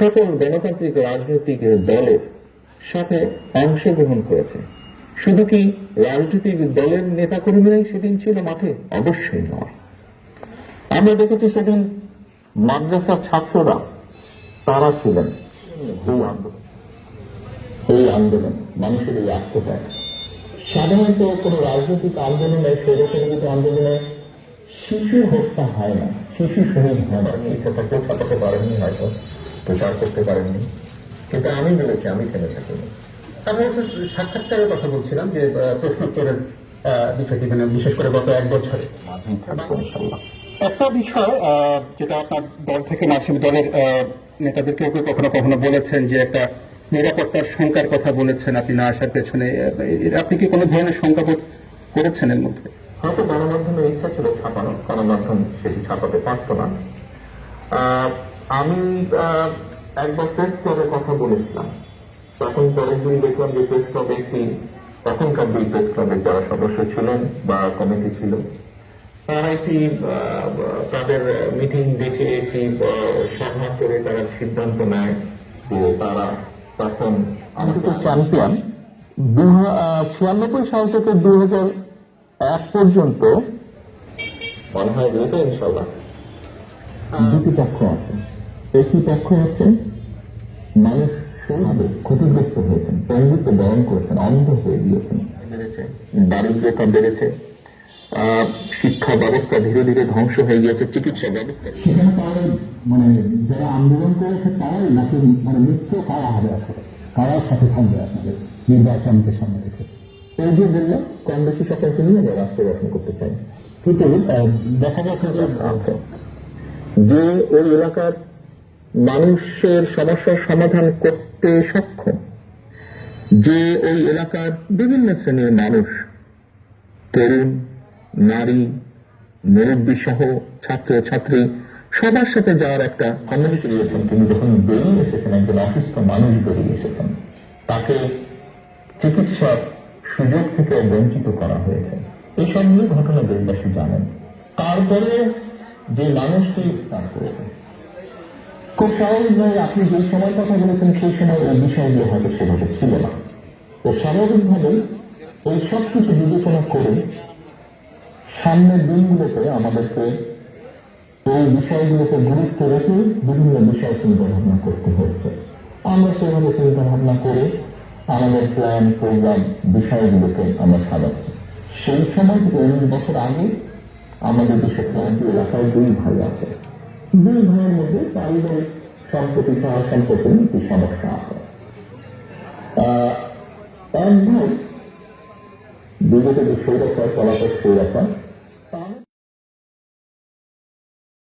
সকল গণতান্ত্রিক রাজনৈতিক দলের সাথে অংশগ্রহণ করেছে। শুধু কি রাজনৈতিক দলের নেতাকর্মীরাই সেদিন ছিল মাঠে? অবশ্যই নয়। আমরা দেখেছি সেদিন মাদ্রাসার ছাত্ররা, তারা ছিলেন এই আন্দোলন। এই আন্দোলন, মানুষের এই আত্মত্যাগ। সাধারণত কোন রাজনৈতিক আন্দোলনে সৌরকেন্দ্রিক আন্দোলনে শিশু হত্যা হয় না, শিশু শহীদ হয় না। ইচ্ছা থাকলেও ছাপাতে পারেননি হয়তো। প্রচার করতে পারেননি। কিন্তু আমি বলেছি আমি থেমে থাকিনি। আমি সাক্ষাৎকারের কথা বলছিলাম যে প্রশ্নোত্তরের বিষয়টি মানে বিশেষ করে গত এক বছরে। একটা বিষয় আহ, যেটা আপনার দল থেকে মাঝে দলের নেতাদের কেউ কেউ কখনো কখনো বলেছেন যে একটা নিরাপত্তার শঙ্কার কথা বলেছেন আপনি না আসার পেছনে। আপনি কি কোনো ধরনের শঙ্কা বোধ করেছেন এর মধ্যে? হয়তো গণমাধ্যমের ইচ্ছা ছিল ছাপানো গণমাধ্যম সেটি ছাপাতে পারত না। আহ, আমি একবার প্রেস ক্লাবের কথা বলেছিলাম। তখন পরের দিন দেখলাম যে প্রেস ক্লাবে একটি তখনকার দুই প্রেস ক্লাবের যারা সদস্য ছিলেন বা কমিটি ছিল তারা একটি তাদের মিটিং দেখে একটি সভা করে তারা সিদ্ধান্ত নেয় যে তারা তখন আমাদের চ্যাম্পিয়ন ছিয়ানব্বই সাল থেকে দুই হাজার এক পর্যন্ত মনে হয় রয়েছে ইনশাল্লাহ। দুটি পক্ষ আছে। একটি পক্ষ হচ্ছে মানুষ সেইভাবে ক্ষতিগ্রস্ত হয়েছেন পঙ্গুত্ব বরণ করেছেন অন্ধ হয়ে গিয়েছেন। বেড়েছে। দারিদ্রতা বেড়েছে শিক্ষা ব্যবস্থা ধীরে ধীরে ধ্বংস হয়ে গিয়েছে চিকিৎসা ব্যবস্থা। সেখানে তারা মানে যারা আন্দোলন করেছে তারাই নাকি মানে মিত্র কারা হবে আসলে? কারার সাথে থাকবে আপনাদের নির্বাচনকে সামনে রেখে। এই যে বললাম কম বেশি সকলকে নিয়ে আমরা রাষ্ট্র গঠন করতে চাই। কিন্তু দেখা যাচ্ছে যে যে ওই এলাকার মানুষের সমস্যার সমাধান করতে সক্ষম। যে ওই এলাকার বিভিন্ন শ্রেণির মানুষ, তরুণ, নারী মুরব্বী সহ ছাত্র ছাত্রী সবার সাথে যাওয়ার একটা কমিউনিটি দিয়েছেন তিনি যখন বেরিয়ে এসেছেন, একজন অসুস্থ মানুষ বেরিয়ে এসেছেন, তাকে চিকিৎসার সুযোগ থেকে বঞ্চিত করা হয়েছে। এইসব নিয়ে ঘটনা দেশবাসী জানেন। তারপরে যে মানুষটি স্থান করেছে খুব নয়, আপনি যে সময় কথা বলেছেন, সেই সময় ওই বিষয়গুলো হয়তো সেভাবে ছিল না। তো স্বাভাবিকভাবেই এই সব কিছু বিবেচনা করে সামনের দিনগুলোতে আমাদেরকে এই বিষয়গুলোকে গুরুত্ব রেখে বিভিন্ন বিষয় চিন্তা ভাবনা করতে হচ্ছে আমরা সেভাবে চিন্তা ভাবনা করে আমাদের প্ল্যান প্রোগ্রাম বিষয়গুলোকে আমরা সাজাচ্ছি। সেই সময় থেকে উনিশ বছর আগে, আমাদের দেশে ক্রান্তি এলাকায় দুই ভাই আছে। দুই ভাইয়ের মধ্যে পারিবারিক সম্পত্তি সহ সম্পত্তি একটি সমস্যা আছে। এক ভাই বিগত যে সৌরক্ষয় চলাচল সৌরক্ষয়